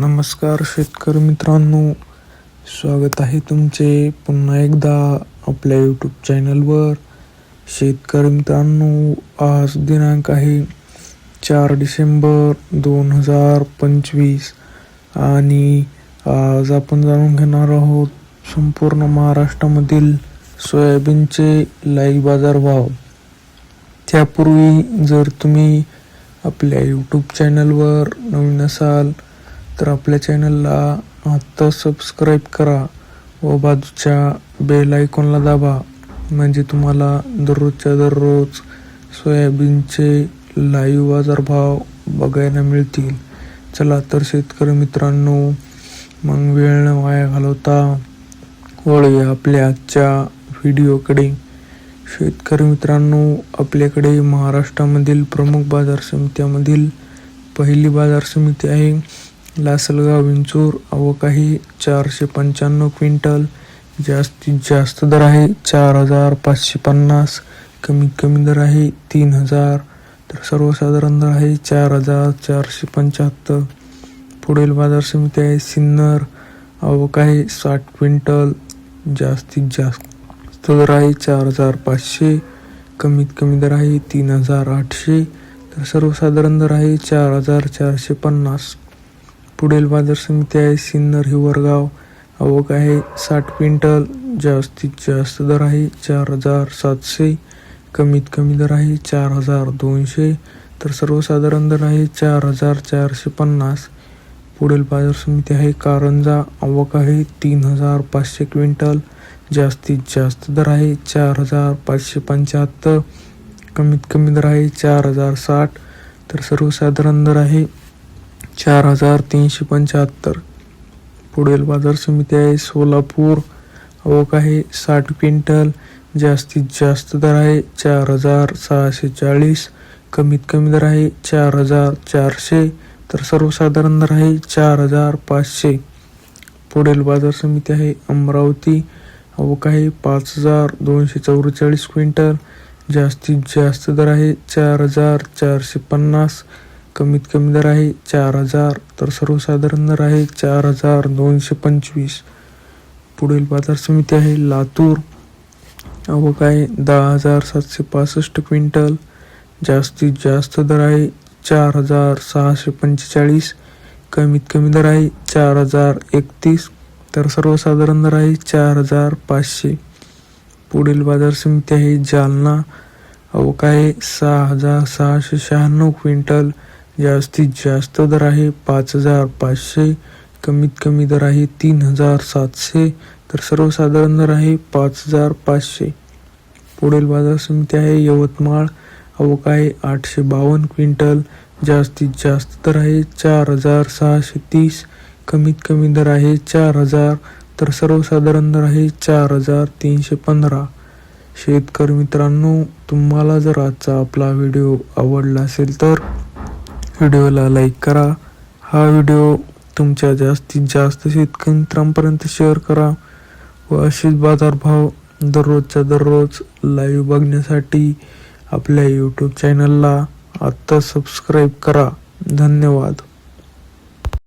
नमस्कार शेतकरी मित्रांनो. स्वागत आहे तुमचे पुन्हा एकदा आपल्या यूट्यूब चॅनलवर शेतकरी मित्रांनो आज दिनांक आहे चार डिसेंबर दोन हजार पंचवीस आणि आज आपण जाणून घेणार आहोत संपूर्ण महाराष्ट्रामधील सोयाबीनचे लाईव्ह बाजारभाव. त्यापूर्वी जर तुम्ही आपल्या यूट्यूब चॅनलवर नवीन असाल तर आपल्या चॅनलला आत्ता सबस्क्राईब करा. व बाजूच्या बेल आयकॉनला दाबा. म्हणजे तुम्हाला दररोजच्या दररोज सोयाबीनचे लाईव्ह बाजारभाव बघायला मिळतील. चला तर शेतकरी मित्रांनो मग वेळ न वाया घालवता वळूया आपल्या आजच्या व्हिडिओकडे शेतकरी मित्रांनो आपल्याकडे महाराष्ट्रामधील प्रमुख बाजार समित्यामधील पहिली बाजार समिती आहे. लासलगाव विंचूर अवकाही चारशे पंच्याण्णव क्विंटल. जास्तीत जास्त दर आहे चार हजार पाचशे पन्नास. कमीत कमी दर आहे तीन हजार. तर सर्वसाधारण दर आहे चार हजार चारशे पंच्याहत्तर. पुढील बाजार समिती आहे सिन्नर. अवकाही साठ क्विंटल. जास्तीत जास्त दर आहे चार हजार पाचशे. कमीत कमी दर आहे तीन हजार आठशे. तर सर्वसाधारण दर आहे चार हजार चारशे पन्नास. पुढील बाजार समिती आहे सिन्नर हिवरगाव आवक आहे साठ क्विंटल. जास्तीत जास्त दर आहे चार हजार सातशे. कमीत कमी दर आहे चार हजार दोनशे. तर सर्वसाधारण दर आहे चार हजार चारशे पन्नास. पुढील बाजार समिती आहे कारंजा. आवक आहे तीन हजार पाचशे क्विंटल. जास्तीत जास्त दर आहे चार हजार पाचशे पंच्याहत्तर. कमीत कमी दर आहे चार हजार साठ. तर सर्वसाधारण दर आहे चार हजार तीनशे पंच्याहत्तर. पुढील बाजार समिती आहे सोलापूर. आवक आहे साठ क्विंटल. जास्तीत जास्त दर आहे चार हजार सहाशे चाळीस. कमीत कमी दर आहे चार हजार चारशे. तर सर्वसाधारण दर आहे चार हजार पाचशे. पुढील बाजार समिती आहे अमरावती. आवक आहे पाच हजार दोनशे चौवेचाळीस क्विंटल. जास्तीत जास्त दर आहे चार हजार चारशे पन्नास. कमीत कमी दर आहे चार हजार तर सर्वसाधारण दर आहे चार हजार दोनशे पंचवीस. पुढील बाजार समिती आहे लातूर. आवक आहे दहा हजार सातशे पासष्ट क्विंटल. जास्तीत जास्त दर आहे चार हजार सहाशे पंचेचाळीस. कमीत कमी दर आहे चार हजार एकतीस तर सर्वसाधारण दर आहे चार हजार पाचशे. पुढील बाजार समिती आहे जालना. आवक आहे सहा हजार सहाशे शहाण्णव क्विंटल. जास्तीत जास्त दर आहे. पाच हजार पाचशे कमीत कमी दर आहे तीन हजार सातशे तर सर्वसाधारण दर आहे पाच हजार पाचशे. पुढील बाजार समिती आहे यवतमाळ. अवक आहे आठशे बावन्न क्विंटल. जास्तीत जास्त दर आहे चार हजार सहाशे तीस कमीत कमी दर आहे चार हजार तर सर्वसाधारण दर आहे चार हजार तीनशे पंधरा. शेतकरी मित्रांनो तुम्हाला जर आजचा आपला व्हिडिओ आवडला असेल तर व्हिडिओला लाईक करा. हा व्हिडिओ तुमच्या जास्तीत जास्त शेतकरी शेअर करा व असेच बाजारभाव दररोजच्या दररोज लाईव्ह बघण्यासाठी आपल्या यूट्यूब चॅनलला आत्ता सबस्क्राईब करा. धन्यवाद.